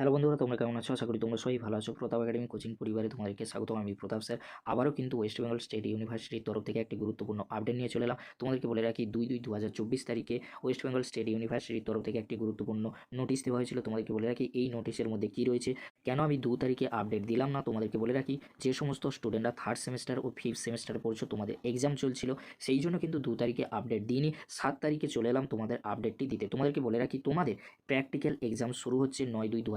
Hello বন্ধুরা, তোমরা কেমন আছো? আশা করি তোমরা সবাই ভালো আছো। প্রতাপ একাডেমি কোচিং পরিবারে তোমাদেরকে স্বাগতম। আমি প্রতাপ স্যার। আবারও কিন্তু ওয়েস্ট বেঙ্গল স্টেট ইউনিভার্সিটির তরফ থেকে একটি গুরুত্বপূর্ণ আপডেট নিয়ে চলে এলাম। তোমাদেরকে বলে রাখি, দুই দুই দু তারিখে ওয়েস্ট বেঙ্গল স্টেট ইউনিভার্সিটির তরফ থেকে একটি গুরুত্বপূর্ণ নোটিশ দেওয়া হয়েছিল। তোমাদেরকে বলে রাখি, এই নোটিশের মধ্যে কী রয়েছে? কেন আমি দু তারিখে আপডেট দিলাম না? তোমাদেরকে বলে রাখি, যে সমস্ত স্টুডেন্টরা থার্ড সেমিস্টার ও ফিফথ সেমিস্টার পড়ছো, তোমাদের এক্সাম চলছিল। সেই জন্য কিন্তু দু তারিখে আপডেট দিইনি। সাত তারিখে চলে এলাম তোমাদের আপডেটটি দিতে। তোমাদেরকে বলে রাখি, তোমাদের প্র্যাকটিক্যাল এক্সাম শুরু হচ্ছে নয় দুই দু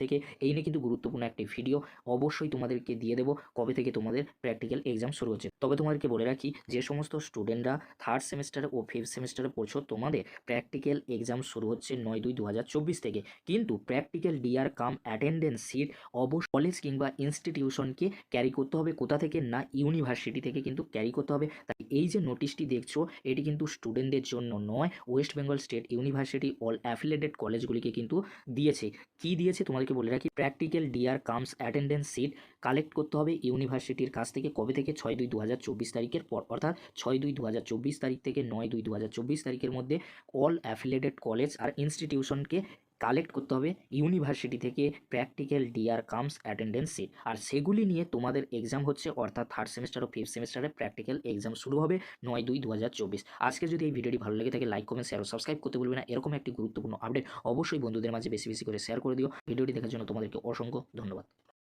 থেকে এই নিয়ে কিন্তু গুরুত্বপূর্ণ একটি ভিডিও অবশ্যই তোমাদেরকে দিয়ে দেবো কবে থেকে তোমাদের প্র্যাকটিক্যাল এক্সাম শুরু হচ্ছে। তবে তোমাদেরকে বলে রাখি, যে সমস্ত স্টুডেন্টরা থার্ড সেমিস্টারে ও ফিফথ সেমিস্টারে পড়ছো, তোমাদের প্র্যাকটিক্যাল এক্সাম শুরু হচ্ছে নয় দুই দু চব্বিশ থেকে। কিন্তু practical diary cum attendance sheet অবশ্য কলেজ কিংবা ইনস্টিটিউশনকে ক্যারি করতে হবে কোথা থেকে না ইউনিভার্সিটি থেকে কিন্তু ক্যারি করতে হবে। তাই এই যে নোটিশটি দেখছ, এটি কিন্তু স্টুডেন্টদের জন্য নয় West Bengal state university all affiliated কলেজগুলিকে কিন্তু দিয়েছে। কি দিয়েছে, তোমাদেরকে বলে রাখি practical diary cums attendance sheet collect করতে হবে ইউনিভার্সিটির কাছ থেকে কবে থেকে? ছয় দুই দু তারিখের পর, অর্থাৎ ছয় দুই দু তারিখ থেকে নয় দুই দু তারিখের মধ্যে অল অ্যাফিলেটেড কলেজ আর ইনস্টিটিউশনকে কালেক্ট করতে হবে ইউনিভার্সিটি থেকে practical diary cums attendance sheet. আর সেগুলি নিয়ে তোমাদের এক্সাম হচ্ছে, অর্থাৎ থার্ড সেমিস্টার ও ফিফথ সেমিস্টারে প্র্যাকটিক্যাল এক্সাম শুরু হবে নয় দুই দু আজকে যদি এই ভিডিওটি ভালো লেগে থাকে, লাইক, কমেন্ট শেয়ার ও সাবস্ক্রাইব করতে বলবে না। এরকম একটি গুরুত্বপূর্ণ আপডেট অবশ্যই বন্ধুদের মাঝে বেশি বেশি করে শেয়ার করে দিও। ভিডিওটি দেখার জন্য তোমাদেরকে অসংখ্য ধন্যবাদ।